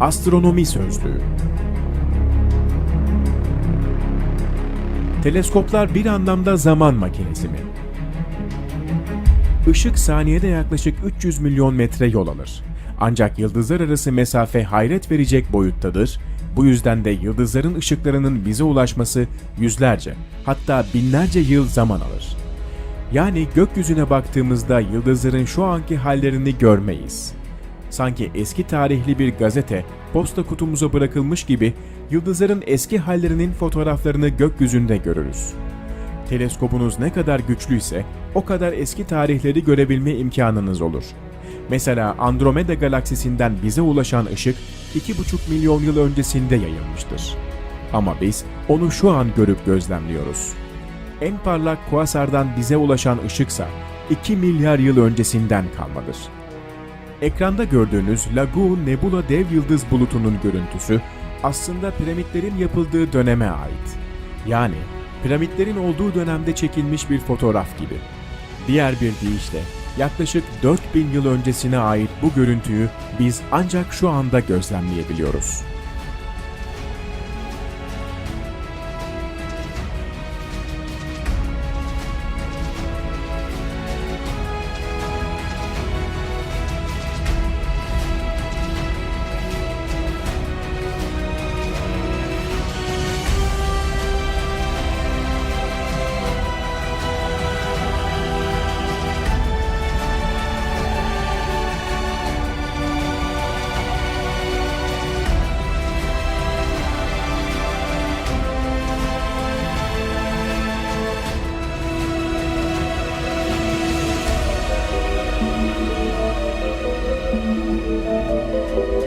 Astronomi Sözlüğü Teleskoplar bir anlamda zaman makinesi mi? Işık saniyede yaklaşık 300 milyon metre yol alır. Ancak yıldızlar arası mesafe hayret verecek boyuttadır. Bu yüzden de yıldızların ışıklarının bize ulaşması yüzlerce, hatta binlerce yıl zaman alır. Yani gökyüzüne baktığımızda yıldızların şu anki hallerini görmeyiz. Sanki eski tarihli bir gazete posta kutumuza bırakılmış gibi yıldızların eski hallerinin fotoğraflarını gökyüzünde görürüz. Teleskopunuz ne kadar güçlüyse o kadar eski tarihleri görebilme imkanınız olur. Mesela Andromeda galaksisinden bize ulaşan ışık 2,5 milyon yıl öncesinde yayılmıştır. Ama biz onu şu an görüp gözlemliyoruz. En parlak kuasardan bize ulaşan ışıksa 2 milyar yıl öncesinden kalmadır. Ekranda gördüğünüz Lagoon Nebula dev yıldız bulutunun görüntüsü aslında piramitlerin yapıldığı döneme ait. Yani piramitlerin olduğu dönemde çekilmiş bir fotoğraf gibi. Diğer bir deyişle yaklaşık 4000 yıl öncesine ait bu görüntüyü biz ancak şu anda gözlemleyebiliyoruz.